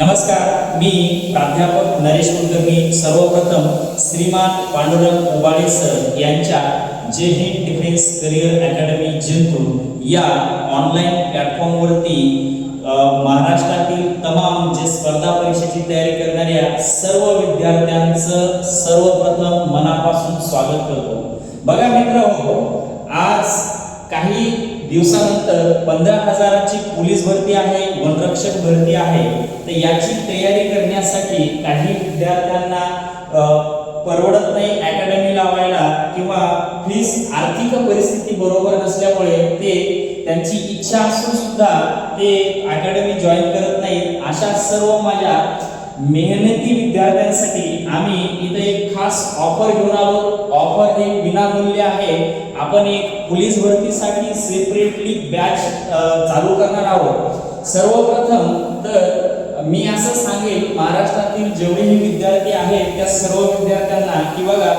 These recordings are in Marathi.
नमस्कार मी प्राध्यापक नरेश कुलकर्णी सर्वप्रथम श्रीमान पांडुरंग उबाळे सर यांच्या जे Hind defence career academy Jintur या ऑनलाईन प्लॅटफॉर्मवरती महाराष्ट्रातील तमाम जे स्पर्धा परीक्षेची तयारी करणाऱ्या सर्व विद्यार्थ्यांचं सर्वप्रथम मनापासून स्वागत करतो. बघा मित्र हो, आज दिवसानंतर पंधरा हजाराची पोलीस भरती आहे वनरक्षक भरती आहे. तर याची तयारी करण्यासाठी काही विद्यार्थ्यांना परवडत नाही अकॅडमी लावायला किंवा फीस आर्थिक परिस्थिती बरोबर नसल्यामुळे ते त्यांची इच्छा असून सुद्धा ते अकॅडमी जॉईन करत नाहीत. अशा सर्व माझ्या मेहनती विद्यार्थ्यांसाठी आम्ही इथे एक खास ऑफर घेऊन आलो. आपण एक पोलीस भरतीसाठी सेपरेटली बॅच चालू करणार आहोत. सर्वप्रथम तर मी असं सांगेल महाराष्ट्रातील जेवढेही विद्यार्थी आहेत त्या सर्व विद्यार्थ्यांना की बघा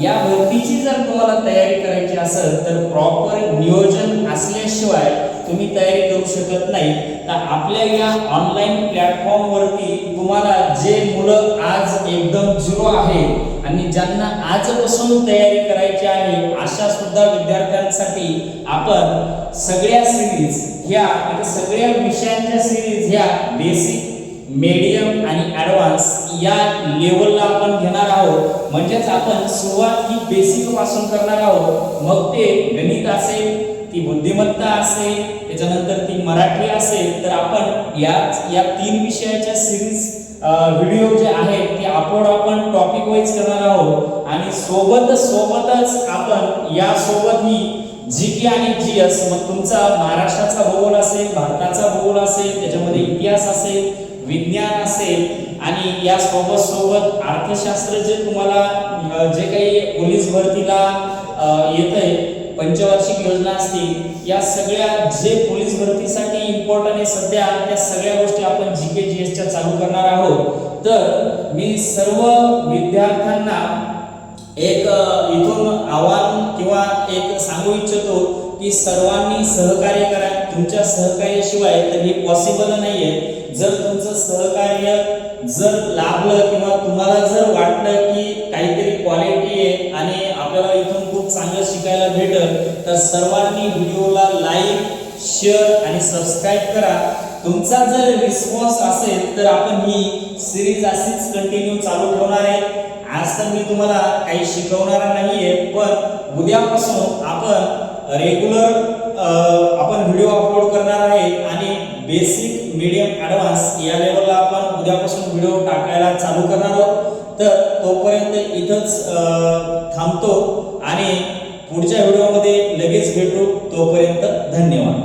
या भरतीची जर तुम्हाला तयारी करायची असेल तर प्रॉपर नियोजन असल्याशिवाय तुम्ही तयारी करू शकत नाही. तर आपल्या या ऑनलाईन प्लॅटफॉर्मवरती तुम्हाला जे मुलं आज एकदम झिरो आहे आणि ज्यांना आजपासून तयारी करायची आहे अशा सुद्धा विद्यार्थ्यांसाठी आपण सगळ्या सिरीज ह्या म्हणजे सगळ्या विषयांच्या सिरीज ह्या बेसिक मीडियम आणि ॲडव्हान्स या लेवलला आपण घेणार आहोत. म्हणजेच आपण सुरुवात ही बेसिकपासून करणार आहोत. मग ते गणित असेल ती बुद्धिमत्ता असेल त्याच्यानंतर ती मराठी असेल तर आपण या या तीन विषयाच्या सिरीज व्हिडिओ जे आहेत सोबत सोबतच आपण या सोबत ही जी के आणि जी एस मग तुमचा महाराष्ट्राचा भूगोल असेल भारताचा भूगोल असेल त्याच्यामध्ये इतिहास असेल विज्ञान असेल आणि या सोबत सोबत अर्थशास्त्र जे तुम्हाला जे काही पोलीस भरतीला येतंय पंचवार्षिक योजना असतील या सगळ्या जे पोलीस भरतीसाठी इम्पॉर्टंट आहे सध्या त्या सगळ्या गोष्टी आपण जी के जी एसच्या चालू करणार आहोत. तर मी सर्व विद्यार्थ्यांना एक इथून आव्हान किंवा एक सांगू इच्छितो की सर्वांनी सहकार्य करा. तुमच्या सहकार्याशिवाय तर हे पॉसिबल नाही आहे जर तुमचं सहकार्य जर लाभलं किंवा तुम्हाला जर वाटलं की काहीतरी क्वालिटी आहे आणि आपल्याला इथून खूप चांगलं शिकायला भेटल तर सर्वांनी व्हिडिओला लाईक शेअर आणि सबस्क्राईब करा. तुमचा जर रिस्पॉन्स असेल तर आपण ही सिरीज अशीच कंटिन्यू चालू ठेवणार आहे. आज तर मी तुम्हाला काही शिकवणार नाहीये पण उद्यापासून आपण रेग्युलर आपण व्हिडिओ अपलोड करणार आहे आणि बेसिक मीडियम ॲडव्हान्स या लेवलला आपण उद्यापासून व्हिडिओ टाकायला चालू करणार आहोत. तर तोपर्यंत इथंच थांबतो आणि पुढच्या व्हिडिओमध्ये लगेच भेटू. तोपर्यंत धन्यवाद.